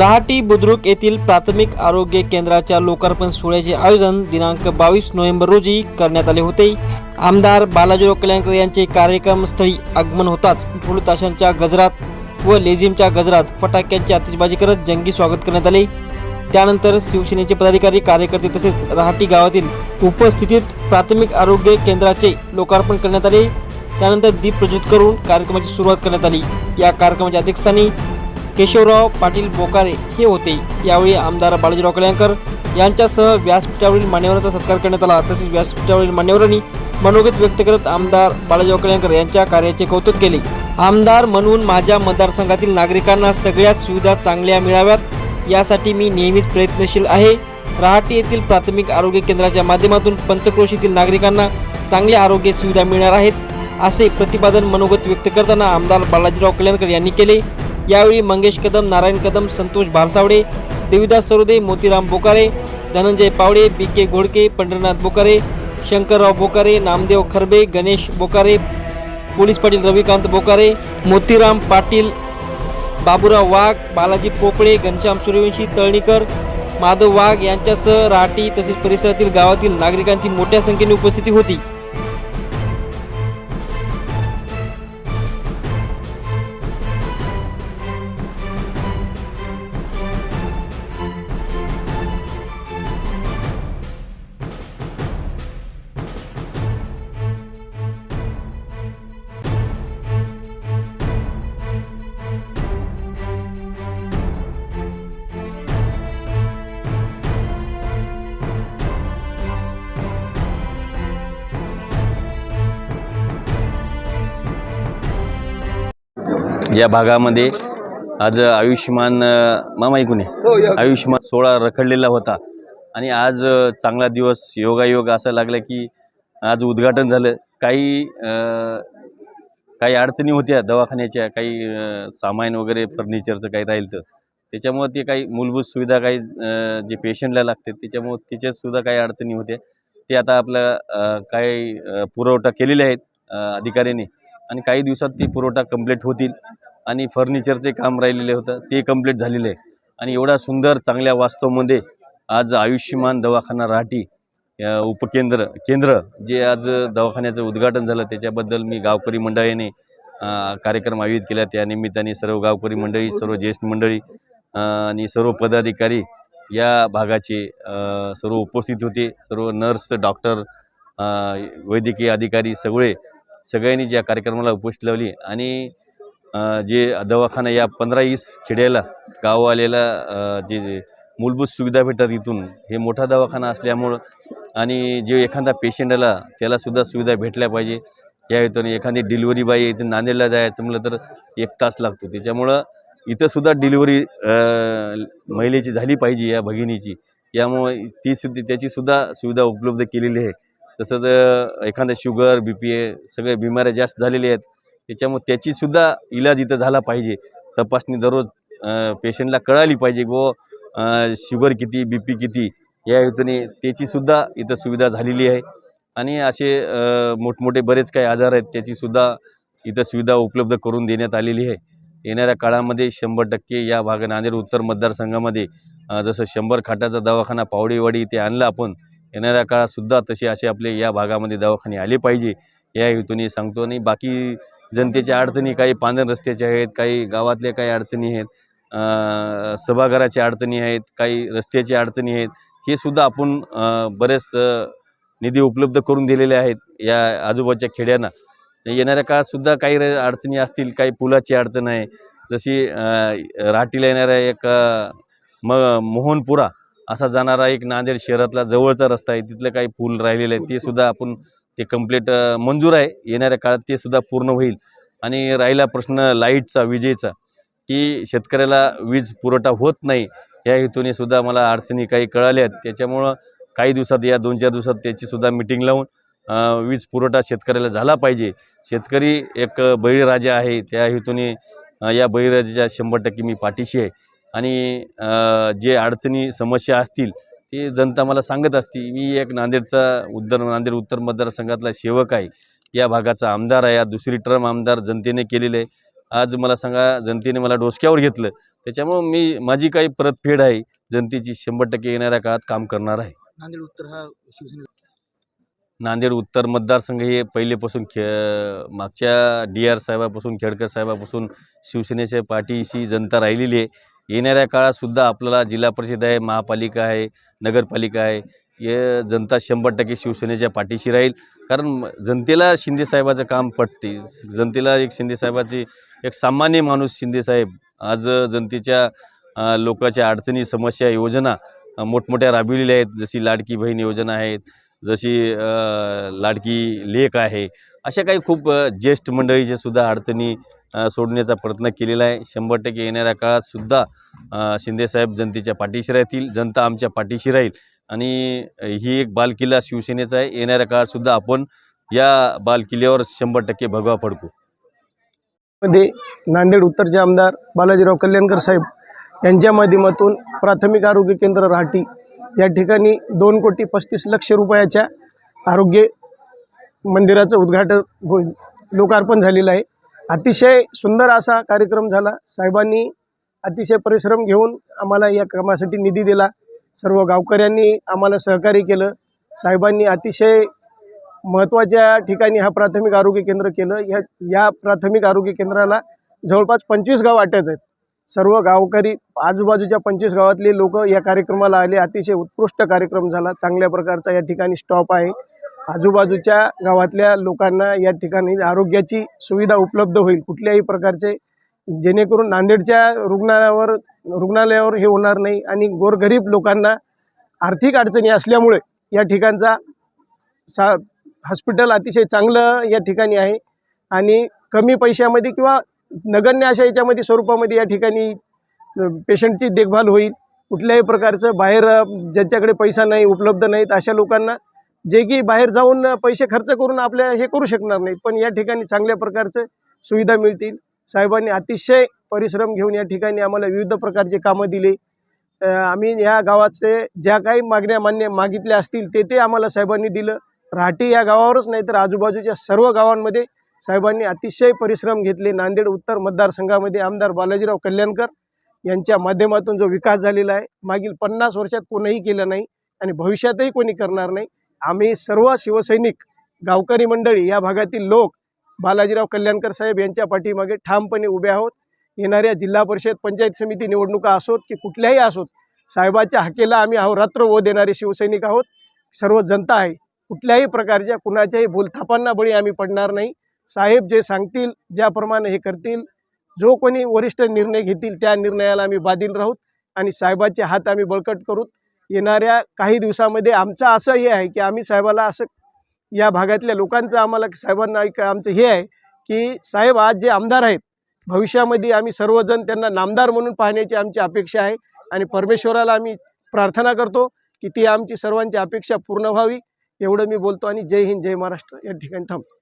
रहाटी बुद्रुक येथील प्राथमिक आरोग्य केंद्राच्या लोकार्पण सोहळ्याचे आयोजन दिनांक बावीस नोव्हेंबर रोजी करण्यात आले होते. आमदार बालाजीराव कल्याणकर यांचे कार्यक्रमस्थळी आगमन होताच ढोल ताशांच्या गजरात व लेझिमच्या गजरात फटाक्यांची आतिषबाजी करत जंगी स्वागत करण्यात आले. त्यानंतर शिवसेनेचे पदाधिकारी कार्यकर्ते तसेच रहाटी गावातील उपस्थितीत प्राथमिक आरोग्य केंद्राचे लोकार्पण करण्यात आले. त्यानंतर दीप प्रज्वलित करून कार्यक्रमाची सुरुवात करण्यात आली. या कार्यक्रमाच्या अध्यक्षस्थानी केशवराव पाटील बोकारे हे होते. यावेळी आमदार बालाजीराव कल्याणकर यांच्यासह व्यासपीठावरील मान्यवरांचा सत्कार करण्यात आला. तसेच व्यासपीठावरील मान्यवरांनी मनोगत व्यक्त करत आमदार बालाजीराव कल्याणकर यांच्या कार्याचे कौतुक केले. आमदार म्हणून माझ्या मतदारसंघातील नागरिकांना सगळ्या सुविधा चांगल्या मिळाव्यात यासाठी मी नेहमीच प्रयत्नशील आहे. रहाटी येथील प्राथमिक आरोग्य केंद्राच्या माध्यमातून पंचक्रोशीतील नागरिकांना चांगल्या आरोग्य सुविधा मिळणार आहेत असे प्रतिपादन मनोगत व्यक्त करताना आमदार बालाजीराव कल्याणकर यांनी केले. यावेळी Mangesh Kadam Narayan Kadam Santosh Bharsawade Devidas Sarode Motiram Bokare Dhananjay Pawde B K Ghodke Pandharnath Bokare Shankarrao Bokare Namdev Kharbe Ganesh Bokare police Patil Ravikant Bokare Motiram Patil Baburao Wagh Balaji Pople Ghanshyam Suryawanshi Talnikar Madhav Wagh यांच्यासह राहटी तसेच परिसरातील गावातील नागरिकांची मोठ्या संख्येने उपस्थिती होती. या भागामध्ये आज आयुष्यमान मामा ऐकून आहे आयुष्यमान सोहळा रखडलेला होता. आणि आज चांगला दिवस योगायोग असं लागलं की आज उद्घाटन झालं. काही काही अडचणी होत्या दवाखान्याच्या काही सामान वगैरे फर्निचरचं काही राहिलं तर. त्याच्यामुळं ते काही मूलभूत सुविधा काही जे पेशंटला लागते त्याच्यामुळं त्याच्यातसुद्धा काही अडचणी होत्या. ते आता आपलं काही पुरवठा केलेले आहेत अधिकाऱ्यांनी. आणि काही दिवसात ते पुरवठा कंप्लीट होतील आणि फर्निचरचे काम राहिलेले होतं ते कंप्लीट झालेलं. आहे आणि एवढा सुंदर चांगल्या वास्तवमध्ये आज आयुष्यमान दवाखाना राहटी उपकेंद्र केंद्र जे आज दवाखान्याचं उद्घाटन झालं त्याच्याबद्दल मी गावकरी मंडळीने कार्यक्रम आयोजित केला. त्या निमित्ताने सर्व गावकरी मंडळी सर्व ज्येष्ठ मंडळी आणि सर्व पदाधिकारी या भागाचे सर्व उपस्थित होते. सर्व नर्स डॉक्टर वैद्यकीय अधिकारी सगळे सगळ्यांनी ज्या कार्यक्रमाला उपस्थित लावली आणि जे दवाखाना या पंधरा वीस खेड्याला गाववाल्याला जे जे मूलभूत सुविधा भेटतात इथून हे मोठा दवाखाना असल्यामुळं आणि जे एखादा पेशंट आला त्यालासुद्धा सुविधा भेटल्या पाहिजे. या हेतूने एखादी डिलिव्हरी बाई इथे नांदेडला जायचं म्हटलं तर एक तास लागतो. त्याच्यामुळं इथंसुद्धा डिलिव्हरी महिलेची झाली पाहिजे या भगिनीची. यामुळे ती सुद्धा त्याचीसुद्धा सुविधा उपलब्ध केलेली आहे. तसंच एखाद्या एखादं शुगर बी पी ए सगळे बिमाऱ्या जास्त झालेल्या आहेत. त्याच्यामुळे त्याचीसुद्धा इलाज इथं झाला पाहिजे. तपासणी दररोज पेशंटला कळाली पाहिजे व शुगर किती बी पी किती? या हेतूने त्याचीसुद्धा इथं सुविधा झालेली आहे. आणि असे मोठमोठे बरेच काही आजार आहेत त्याचीसुद्धा इथं सुविधा उपलब्ध करून देण्यात आलेली आहे. येणाऱ्या काळामध्ये शंभर टक्के या भाग नांदेड उत्तर मतदारसंघामध्ये जसं शंभर खाटाचा दवाखाना पावडेवाडी इथे आणला आपण येणाऱ्या काळातसुद्धा तसे असे आपले या भागामध्ये दवाखाने आले पाहिजे या हेतूने सांगतो. आणि बाकी जनतेच्या अडचणी काही पांढर रस्त्याच्या आहेत काही गावातल्या काही अडचणी आहेत सभागाराच्या अडचणी आहेत काही रस्त्याच्या अडचणी आहेत हे सुद्धा आपण बरेच निधी उपलब्ध करून दिलेले आहेत या आजूबाजूच्या खेड्यांना. येणाऱ्या काळातसुद्धा काही र- अडचणी असतील काही पुलाची अडचण आहे जशी राहटीला येणाऱ्या एक म मोहनपुरा असा जाणारा एक नांदेड शहरातला जवळचा रस्ता आहे. तिथलं काही पूल राहिलेलं आहे ते सुद्धा आपण ते कंप्लीट मंजूर आहे. येणाऱ्या काळात ते सुद्धा पूर्ण होईल. आणि राहिला प्रश्न लाईटचा विजेचा की शेतकऱ्याला वीज पुरवठा होत नाही या हेतूने सुद्धा मला अडचणी काही कळाल्या आहेत. त्याच्यामुळं काही दिवसात या दोन चार दिवसात त्याचीसुद्धा मिटिंग लावून वीज पुरवठा शेतकऱ्याला झाला पाहिजे. शेतकरी एक बळीराजा आहे. त्या हेतूने या बळीराजाच्या शंभर टक्के मी पाठीशी आहे. आणि जे अडचणी समस्या असतील ते जनता मला सांगत असते. मी एक नांदेडचा उत्तर नांदेड उत्तर मतदारसंघातला सेवक आहे. या भागाचा आमदार आहे. या दुसरी टर्म आमदार जनतेने केलेले आहे. आज मला सांगा जनतेने मला डोसक्यावर घेतलं. त्याच्यामुळं मी माझी काही परतफेड आहे. जनतेची शंभर टक्के येणाऱ्या काळात काम करणार आहे. नांदेड उत्तर हा शिवसेना नांदेड उत्तर मतदारसंघ हे पहिलेपासून खे मागच्या डी आर साहेबापासून खेडकर साहेबापासून शिवसेनेच्या पाठीशी जनता राहिलेली आहे. येणाऱ्या काळातसुद्धा आपल्याला जिल्हा परिषद आहे महापालिका आहे नगरपालिका आहे हे जनता शंभर टक्के शिवसेनेच्या पाठीशी राहील. कारण जनतेला शिंदेसाहेबाचं काम पटते. जनतेला एक शिंदेसाहेबाची एक सामान्य माणूस शिंदेसाहेब आज जनतेच्या लोकांच्या अडचणी समस्या योजना मोठमोठ्या राबविलेल्या आहेत. जशी लाडकी बहीण योजना आहेत जशी लाडकी लेक आहे. अशा काही खूप ज्येष्ठ मंडळीच्या सुद्धा अडचणी सोडण्याचा प्रयत्न केलेला आहे. शंभर टक्के येणाऱ्या काळातसुद्धा शिंदेसाहेब जनतेच्या पाठीशी राहतील जनता आमच्या पाठीशी राहील. आणि ही एक बालकिल्ला शिवसेनेचा आहे. येणाऱ्या काळातसुद्धा आपण या बालकिल्ल्यावर शंभर टक्के भगवा फडकू. मध्ये नांदेड उत्तरचे आमदार बालाजीराव कल्याणकर साहेब यांच्या माध्यमातून प्राथमिक आरोग्य केंद्र राहटी. या ठिकाणी दोन कोटी पस्तीस लक्ष रुपयाच्या आरोग्य मंदिराचं उद्घाटन होईल. लोकार्पण झालेलं आहे. अतिशय सुंदर असा कार्यक्रम झाला. साहेबांनी अतिशय परिश्रम घेऊन आम्हाला या कामासाठी निधी दिला. सर्व गावकऱ्यांनी आम्हाला सहकार्य केलं. साहेबांनी अतिशय महत्त्वाच्या ठिकाणी हा प्राथमिक आरोग्य केंद्र केलं. या या प्राथमिक आरोग्य केंद्राला जवळपास पंचवीस गाव अटॅच आहेत. सर्व गावकरी आजूबाजूच्या पंचवीस गावातले लोक या कार्यक्रमाला आले. अतिशय उत्कृष्ट कार्यक्रम झाला. चांगल्या प्रकारचा या ठिकाणी स्टॉप आहे. आजूबाजूच्या गावातल्या लोकांना या ठिकाणी आरोग्याची सुविधा उपलब्ध होईल कुठल्याही प्रकारचे जेणेकरून नांदेडच्या रुग्णालयावर रुग्णालयावर हे होणार नाही आणि गोरगरीब लोकांना आर्थिक अडचणी असल्यामुळे या ठिकाणचा सा हॉस्पिटल अतिशय चांगलं या ठिकाणी आहे. आणि कमी पैशामध्ये किंवा नगण्य अशा याच्यामध्ये स्वरूपामध्ये या ठिकाणी पेशंटची देखभाल होईल. कुठल्याही प्रकारचं बाहेर ज्यांच्याकडे पैसा नाही उपलब्ध नाहीत अशा लोकांना जे की बाहेर जाऊन पैसे खर्च करून आपल्या हे करू शकणार नाहीत पण या ठिकाणी चांगल्या प्रकारचं सुविधा मिळतील. साहेबांनी अतिशय परिश्रम घेऊन या ठिकाणी आम्हाला विविध प्रकारचे कामं दिले. आम्ही या गावाचे ज्या काही मागण्या मान्य मागितल्या असतील ते ते आम्हाला साहेबांनी दिलं. राहटी या गावावरच नाही तर आजूबाजूच्या सर्व गावांमध्ये साहेबांनी अतिशय परिश्रम घेतले. नांदेड उत्तर मतदारसंघामध्ये आमदार बालाजीराव कल्याणकर यांच्या माध्यमातून जो विकास झालेला आहे मागील पन्नास वर्षात कोणीही केलं नाही आणि भविष्यातही कोणी करणार नाही. आम्ही सर्व शिवसैनिक गावकरी मंडळी या भागातील लोक बालाजीराव कल्याणकर साहेब यांच्या पाठीमागे ठामपणे उभे आहोत. येणाऱ्या जिल्हा परिषद पंचायत समिती निवडणुका असोत की कुठल्याही असोत साहेबाच्या हाकेला आम्ही अहोरात्र ओ देणारे शिवसैनिक आहोत. सर्व जनता आहे. कुठल्याही प्रकारच्या कुणाच्याही बोलथापांना बळी आम्ही पडणार नाही. साहेब जे सांगतील ज्याप्रमाणे हे करतील जो कोणी वरिष्ठ निर्णय घेतील त्या निर्णयाला आम्ही बाधील राहूत आणि साहेबाचे हात आम्ही बळकट करूत. येणाऱ्या काही दिवसामध्ये आमचं असं हे आहे की आम्ही साहेबाला असं या भागातल्या लोकांचं आम्हाला साहेबांना एक आमचं हे आहे की साहेब आज जे आमदार आहेत भविष्यामध्ये आम्ही सर्वजण त्यांना नामदार म्हणून पाहण्याची आमची अपेक्षा आहे आणि परमेश्वराला आम्ही प्रार्थना करतो की ती आमची सर्वांची अपेक्षा पूर्ण व्हावी. एवढं मी बोलतो आणि जय हिंद जय महाराष्ट्र. या ठिकाणी थांबतो